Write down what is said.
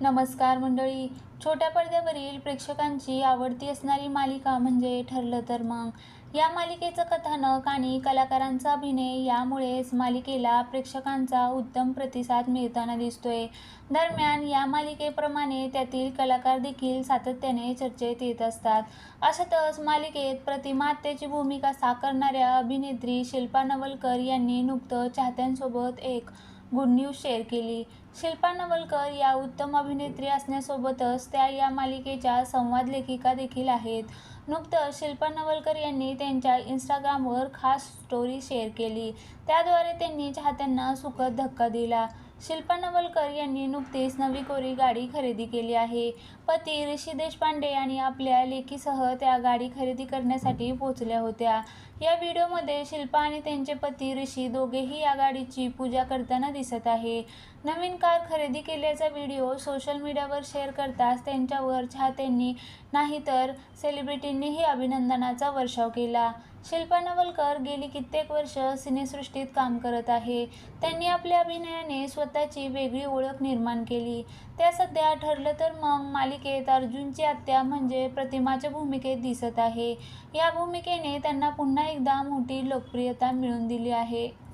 नमस्कार मंडळी. छोट्या पडद्यावरील प्रेक्षकांची आवडती असणारी मालिका म्हणजे ठरलं तर मग. या मालिकेचं कथानक आणि कलाकारांचा अभिनय यामुळेच मालिकेला प्रेक्षकांचा उत्तम प्रतिसाद मिळताना दिसतोय. दरम्यान या मालिकेप्रमाणे त्यातील कलाकार देखील सातत्याने चर्चेत येत असतात. अशातच मालिकेत प्रतिमात्याची भूमिका साकारणाऱ्या अभिनेत्री शिल्पा नवलकर यांनी नुकतं चाहत्यांसोबत एक गुड न्यूज शेअर केली. शिल्पा नवलकर या उत्तम अभिनेत्री असण्यासोबतच त्या या मालिकेच्या संवाद लेखिका देखील आहेत. नुकतंच शिल्पा नवलकर यांनी त्यांच्या इंस्टाग्रामवर खास स्टोरी शेअर केली. त्याद्वारे त्यांनी चाहत्यांना सुखद धक्का दिला. शिल्पा नवलकर यांनी नुकतीच नवी कोरी गाडी खरेदी केली आहे. पती ऋषी देशपांडे आणि आपल्या लेखीसह त्या गाडी खरेदी करण्यासाठी पोहोचल्या होत्या. या व्हिडिओमध्ये शिल्पा आणि त्यांचे पती ऋषी दोघेही या गाडीची पूजा करताना दिसत आहे. नवीन कार खरेदी केल्याचा व्हिडिओ सोशल मीडियावर शेअर करताच त्यांच्यावर चाहत्यांनी नाही तर सेलिब्रिटींनीही अभिनंदनाचा वर्षाव केला. शिल्पा नवलकर गेली कित्येक वर्ष सिनेसृष्टीत काम करत आहे. त्यांनी आपल्या अभिनयाने स्वतःची वेगळी ओळख निर्माण केली. त्या सध्या ठरलं तर मग मालिकेत अर्जुनची आत्या म्हणजे प्रतिमाच्या भूमिकेत दिसत आहे. या भूमिकेने त्यांना पुन्हा एकदा मोठी लोकप्रियता मिळून दिली आहे.